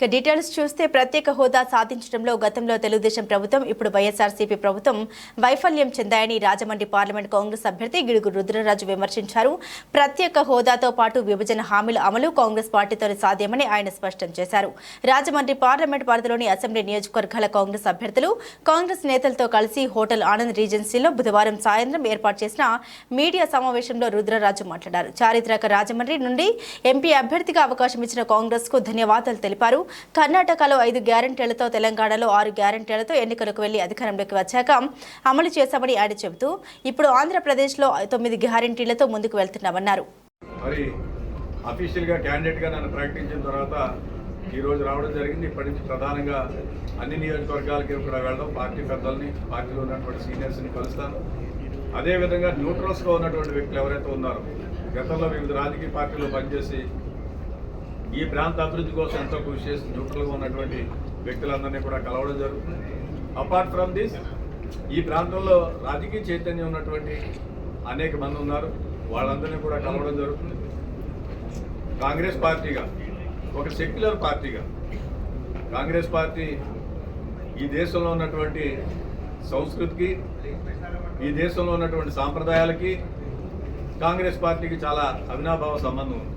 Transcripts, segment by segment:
ఇక డీటెయిల్స్ చూస్తే ప్రత్యేక హోదా సాధించడంలో గతంలో తెలుగుదేశం ప్రభుత్వం ఇప్పుడు వైఎస్ఆర్సీపీ ప్రభుత్వం వైఫల్యం చెందాయని రాజమండ్రి పార్లమెంట్ కాంగ్రెస్ అభ్యర్థి గిడుగు రుద్రరాజు విమర్శించారు. ప్రత్యేక హోదాతో పాటు విభజన హామీల అమలు కాంగ్రెస్ పార్టీతోనే సాధ్యమని ఆయన స్పష్టం చేశారు. రాజమండ్రి పార్లమెంట్ పరిధిలోని అసెంబ్లీ నియోజకవర్గాల కాంగ్రెస్ అభ్యర్థులు కాంగ్రెస్ నేతలతో కలిసి హోటల్ ఆనంద్ రీజెన్సీలో బుధవారం సాయంత్రం ఏర్పాటు చేసిన మీడియా సమావేశంలో రుద్రరాజు మాట్లాడారు. చారిత్రక రాజమండ్రి నుండి ఎంపీ అభ్యర్థిగా అవకాశం ఇచ్చిన కాంగ్రెస్కు ధన్యవాదాలు తెలిపారు. కర్ణాటకలో ఐదు గ్యారంటీలతో తెలంగాణలో ఆరు గ్యారంటీలతో ఎన్నికలకు వెళ్ళి అధికారంలోకి వచ్చాక అమలు చేశామని ఆయన చెబుతూ ఇప్పుడు ఆంధ్రప్రదేశ్లో తొమ్మిది గ్యారంటీలతో ముందుకు వెళ్తున్నామన్నారు. మరి అఫీషియల్గా క్యాండిడేట్గా నన్ను ప్రకటించిన తర్వాత ఈ రోజు రావడం జరిగింది. ఇప్పటి నుంచి ప్రధానంగా అన్ని నియోజకవర్గాలకి కూడా వెళ్దాం. పార్టీ పెద్దల్ని పార్టీలో ఉన్నటువంటి సీనియర్స్ని కలుస్తాను. అదేవిధంగా న్యూట్రల్స్గా ఉన్నటువంటి వ్యక్తులు ఎవరైతే ఉన్నారో గతంలో వివిధ రాజకీయ పార్టీలో పనిచేసి ఈ ప్రాంత అభివృద్ధి కోసం ఎంతో కృషి చేసి న్యూట్రల్గా ఉన్నటువంటి వ్యక్తులందరినీ కూడా కలవడం జరుగుతుంది. అపార్ట్ ఫ్రమ్ దిస్ ఈ ప్రాంతంలో రాజకీయ చైతన్యం ఉన్నటువంటి అనేక మంది ఉన్నారు. వాళ్ళందరినీ కూడా కలవడం జరుగుతుంది. కాంగ్రెస్ పార్టీగా ఒక సెక్యులర్ పార్టీగా కాంగ్రెస్ పార్టీ ఈ దేశంలో ఉన్నటువంటి సంస్కృతికి ఈ దేశంలో ఉన్నటువంటి సాంప్రదాయాలకి కాంగ్రెస్ పార్టీకి చాలా అవినాభావ సంబంధం ఉంది.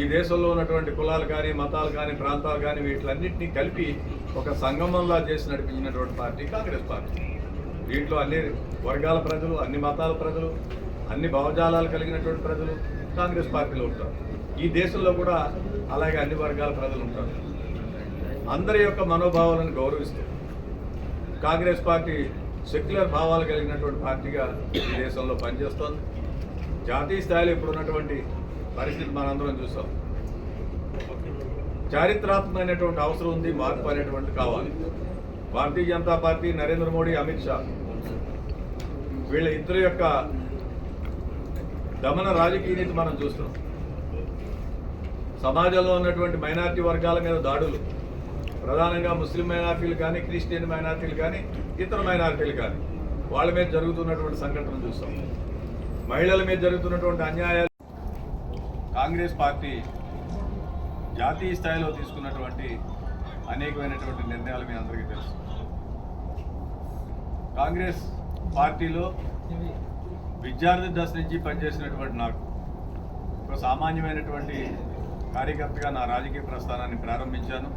ఈ దేశంలో ఉన్నటువంటి కులాలు కానీ మతాలు కానీ ప్రాంతాలు కానీ వీటిలన్నింటినీ కలిపి ఒక సంగమంలా చేసి నడిపించినటువంటి పార్టీ కాంగ్రెస్ పార్టీ. దీంట్లో అన్ని వర్గాల ప్రజలు అన్ని మతాల ప్రజలు అన్ని భావజాలాలు కలిగినటువంటి ప్రజలు కాంగ్రెస్ పార్టీలో ఉంటారు. ఈ దేశంలో కూడా అలాగే అన్ని వర్గాల ప్రజలు ఉంటారు. అందరి యొక్క మనోభావాలను గౌరవిస్తూ కాంగ్రెస్ పార్టీ సెక్యులర్ భావాలు కలిగినటువంటి పార్టీగా ఈ దేశంలో పనిచేస్తోంది. జాతీయ స్థాయిలో ఇప్పుడు ఉన్నటువంటి పరిస్థితి మనందరం చూసాం. చారిత్రాత్మకమైనటువంటి అవసరం ఉంది మార్పు అనేటువంటి కావాలి. భారతీయ జనతా పార్టీ నరేంద్ర మోడీ అమిత్ షా వీళ్ళ ఇద్దరు యొక్క దమన రాజకీయ నీతి మనం చూస్తున్నాం. సమాజంలో ఉన్నటువంటి మైనార్టీ వర్గాల మీద దాడులు ప్రధానంగా ముస్లిం మైనార్టీలు కానీ క్రిస్టియన్ మైనార్టీలు కానీ ఇతర మైనార్టీలు కానీ వాళ్ళ మీద జరుగుతున్నటువంటి సంఘటనలు చూస్తాం మహిళల మీద జరుగుతున్నటువంటి అన్యాయాలు కాంగ్రెస్ పార్టీ జాతీయ స్థాయిలో తీసుకున్నటువంటి అనేకమైనటువంటి నిర్ణయాలు మీ అందరికీ తెలుసు. కాంగ్రెస్ పార్టీలో విద్యార్థి దశ నుంచి పనిచేసినటువంటి నాకు ఒక సామాన్యమైనటువంటి కార్యకర్తగా నా రాజకీయ ప్రస్థానాన్ని ప్రారంభించాను.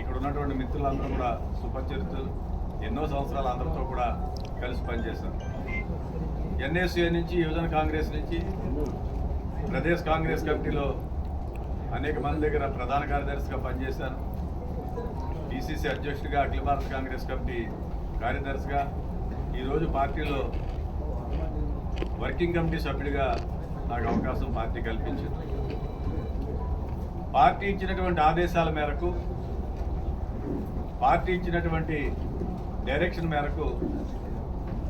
ఇక్కడ ఉన్నటువంటి మిత్రులందరూ కూడా సుపరిచితులు. ఎన్నో సంవత్సరాలు అందరితో కూడా కలిసి పనిచేశాను. ఎన్ఎస్ఏ నుంచి యువజన కాంగ్రెస్ నుంచి ప్రదేశ్ కాంగ్రెస్ కమిటీలో అనేక మంది దగ్గర ప్రధాన కార్యదర్శిగా పనిచేశాను. పిసిసి అధ్యక్షుడిగా అఖిల భారత కాంగ్రెస్ కమిటీ కార్యదర్శిగా ఈరోజు పార్టీలో వర్కింగ్ కమిటీ సభ్యుడిగా నాకు అవకాశం పార్టీ కల్పించింది. పార్టీ ఇచ్చినటువంటి ఆదేశాల మేరకు పార్టీ ఇచ్చినటువంటి డైరెక్షన్ మేరకు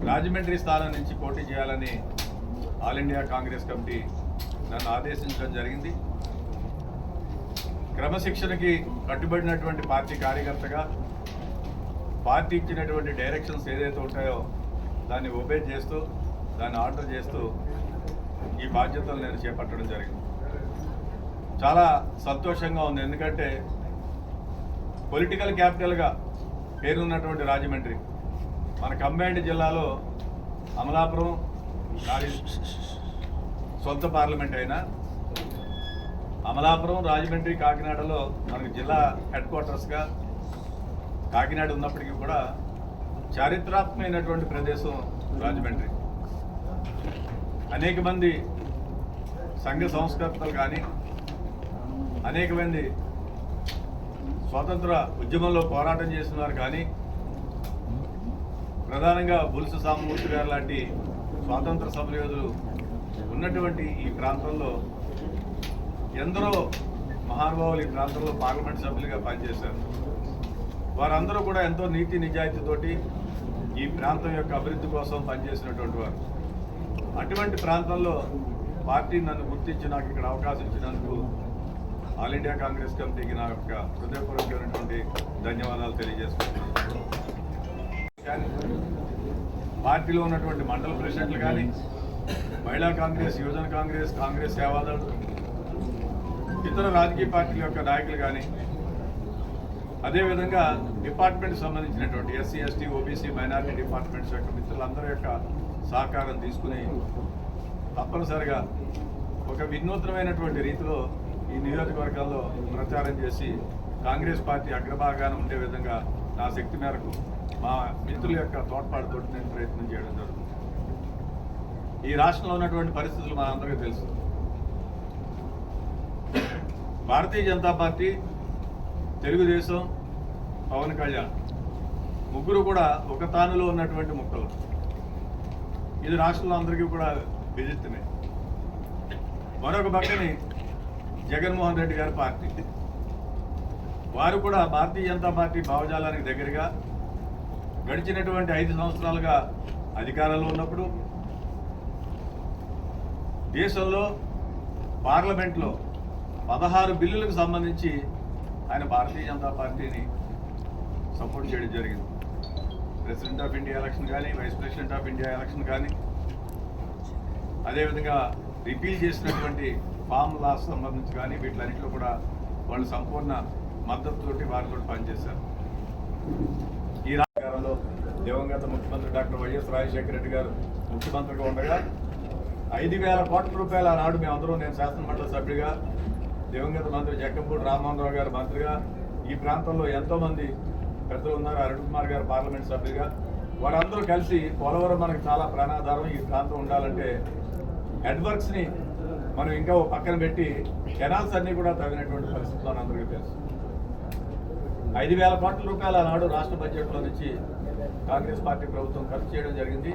రాజమండ్రి స్థానం నుంచి పోటీ చేయాలని ఆల్ ఇండియా కాంగ్రెస్ కమిటీ నన్ను ఆదేశించడం జరిగింది. క్రమశిక్షణకి కట్టుబడినటువంటి పార్టీ కార్యకర్తగా పార్టీ ఇచ్చినటువంటి డైరెక్షన్స్ ఏదైతే ఉంటాయో దాన్ని ఒబే చేస్తూ దాన్ని ఆర్డర్ చేస్తూ ఈ బాధ్యతలు నేను చేపట్టడం జరిగింది. చాలా సంతోషంగా ఉంది. ఎందుకంటే పొలిటికల్ క్యాపిటల్గా పేరున్నటువంటి రాజమండ్రి మన కంబైండ్ జిల్లాలో అమలాపురం నాది సొంత పార్లమెంట్ అయినా అమలాపురం రాజమండ్రి కాకినాడలో మనకు జిల్లా హెడ్ క్వార్టర్స్గా కాకినాడ ఉన్నప్పటికీ కూడా చారిత్రాత్మకమైనటువంటి ప్రదేశం రాజమండ్రి. అనేక మంది సంఘ సంస్కర్తలు కానీ అనేక మంది స్వాతంత్ర ఉద్యమంలో పోరాటం చేస్తున్నారు కానీ ప్రధానంగా బుల్సు సామమూర్తి గారు లాంటి స్వాతంత్ర సమరయోధులు ఉన్నటువంటి ఈ ప్రాంతంలో ఎందరో మహానుభావులు ఈ ప్రాంతంలో పార్లమెంట్ సభ్యులుగా పనిచేశారు. వారందరూ కూడా ఎంతో నీతి నిజాయితీతోటి ఈ ప్రాంతం యొక్క అభివృద్ధి కోసం పనిచేసినటువంటి వారు. అటువంటి ప్రాంతంలో పార్టీ నన్ను గుర్తించి నాకు ఇక్కడ అవకాశం ఇచ్చినందుకు ఆల్ ఇండియా కాంగ్రెస్ కమిటీకి నా యొక్క హృదయపూర్వకమైనటువంటి ధన్యవాదాలు తెలియజేసుకుంటున్నాను కానీ పార్టీలో ఉన్నటువంటి మండల ప్రెసిడెంట్లు కానీ మహిళా కాంగ్రెస్ యువజన కాంగ్రెస్ కాంగ్రెస్ సేవాదళ్ ఇతర రాజకీయ పార్టీల యొక్క నాయకులు కానీ అదేవిధంగా డిపార్ట్మెంట్ సంబంధించినటువంటి SC ST OBC minority departments యొక్క మిత్రులందరి యొక్క సహకారం తీసుకుని తప్పనిసరిగా ఒక వినూత్నమైనటువంటి రీతిలో ఈ నియోజకవర్గాల్లో ప్రచారం చేసి కాంగ్రెస్ పార్టీ అగ్రభాగాన ఉండే విధంగా నా శక్తి మేరకు మా మిత్రుల యొక్క తోడ్పాటుతో నేను ప్రయత్నం చేయడం జరుగుతుంది. ఈ రాష్ట్రంలో ఉన్నటువంటి పరిస్థితులు మనందరికీ అందరికీ తెలుసు. భారతీయ జనతా పార్టీ తెలుగుదేశం పవన్ కళ్యాణ్ ముగ్గురు కూడా ఒక తానులో ఉన్నటువంటి ముక్కలు. ఇది రాష్ట్రంలో అందరికీ కూడా విజిత్తునే మరొక పక్కని జగన్మోహన్ రెడ్డి గారి పార్టీ. వారు కూడా భారతీయ జనతా పార్టీ భావజాలానికి దగ్గరగా గడిచినటువంటి ఐదు సంవత్సరాలుగా అధికారంలో ఉన్నప్పుడు దేశంలో పార్లమెంట్లో పదహారు బిల్లులకు సంబంధించి ఆయన భారతీయ జనతా పార్టీని సపోర్ట్ చేయడం జరిగింది. ప్రెసిడెంట్ ఆఫ్ ఇండియా ఎలక్షన్ కానీ vice president of India election కానీ అదేవిధంగా రిపీల్ చేసినటువంటి ఫామ్ లాస్ సంబంధించి కానీ వీటిలన్నింటిలో కూడా వాళ్ళు సంపూర్ణ మద్దతుతోటి వారితో పనిచేశారు. ఈ రాజకారంలో దివంగత ముఖ్యమంత్రి డాక్టర్ వైఎస్ రాజశేఖర రెడ్డి గారు ముఖ్యమంత్రిగా ఉండగా ఐదు వేల కోట్ల రూపాయల నాడు మేమందరం నేను శాసనమండలి సభ్యుడిగా దివంగత మంత్రి జక్కంపూడి రామ్మోహన్ గారు మంత్రిగా ఈ ప్రాంతంలో ఎంతోమంది పెద్దలు ఉన్నారు. అరుణ్ కుమార్ గారు పార్లమెంట్ సభ్యుడిగా. వారందరూ కలిసి పోలవరం మనకు చాలా ప్రాణాధారం. ఈ ప్రాంతం ఉండాలంటే హెడ్వర్క్స్ని మనం ఇంకా ఓ పక్కన పెట్టి కెనాల్స్ అన్ని కూడా తగినటువంటి పరిస్థితులు అని అందరికీ తెలుసు. ఐదు వేల కోట్ల రూపాయల నాడు రాష్ట్ర బడ్జెట్లో నుంచి కాంగ్రెస్ పార్టీ ప్రభుత్వం ఖర్చు చేయడం జరిగింది.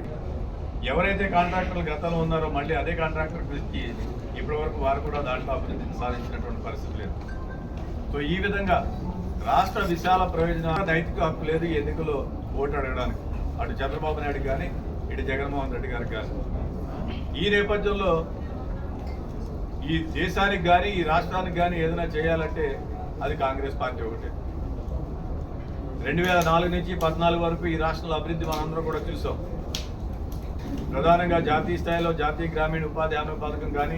ఎవరైతే కాంట్రాక్టర్లు గతంలో ఉన్నారో మళ్ళీ అదే కాంట్రాక్టర్ పిలిచి ఇప్పటి వరకు వారు కూడా దాంట్లో అభివృద్ధిని సాధించినటువంటి పరిస్థితి లేదు. సో ఈ విధంగా రాష్ట్ర విశాల ప్రయోజనాల నైతిక హక్కు లేదు ఈ ఎన్నికల్లో ఓటు అడగడానికి. అటు చంద్రబాబు నాయుడు కానీ ఇటు జగన్మోహన్ రెడ్డి గారికి కానీ. ఈ నేపథ్యంలో ఈ దేశానికి కానీ ఈ రాష్ట్రానికి కానీ ఏదైనా చేయాలంటే అది కాంగ్రెస్ పార్టీ ఒకటే. రెండు వేల నాలుగు నుంచి పద్నాలుగు వరకు ఈ రాష్ట్రంలో అభివృద్ధి మనందరం కూడా చూసాం. ప్రధానంగా జాతీయ స్థాయిలో జాతీయ గ్రామీణ ఉపాధి హామీ పథకం కానీ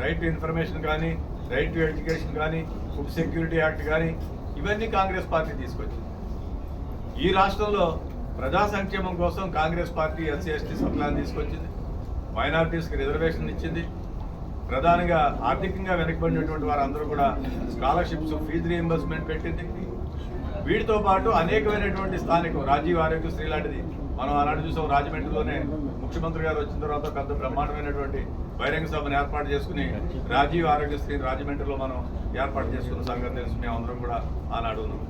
రైట్ టు ఇన్ఫర్మేషన్ కానీ రైట్ టు ఎడ్యుకేషన్ కానీ ఫుడ్ సెక్యూరిటీ యాక్ట్ కానీ ఇవన్నీ కాంగ్రెస్ పార్టీ తీసుకొచ్చింది. ఈ రాష్ట్రంలో ప్రజా సంక్షేమం కోసం Congress party SC ST sub plan తీసుకొచ్చింది. మైనారిటీస్కి రిజర్వేషన్ ఇచ్చింది. ప్రధానంగా ఆర్థికంగా వెనకబడినటువంటి వారందరూ కూడా స్కాలర్షిప్స్ ఫీజు రీఎంబర్స్మెంట్ పెట్టింది. వీటితో పాటు అనేకమైనటువంటి స్థానికం రాజీవ్ ఆరోగ్యశ్రీ లాంటిది మనం ఆనాడు చూసాం రాజమండ్రిలోనే ముఖ్యమంత్రి గారు వచ్చిన తర్వాత పెద్ద బ్రహ్మాండమైనటువంటి బహిరంగ సభను ఏర్పాటు చేసుకుని రాజీవ్ ఆరోగ్యశ్రీ రాజమండ్రిలో మనం ఏర్పాటు చేసుకున్న సంగతి తెలుసు మేము అందరం కూడా ఆనాడు ఉన్నాం.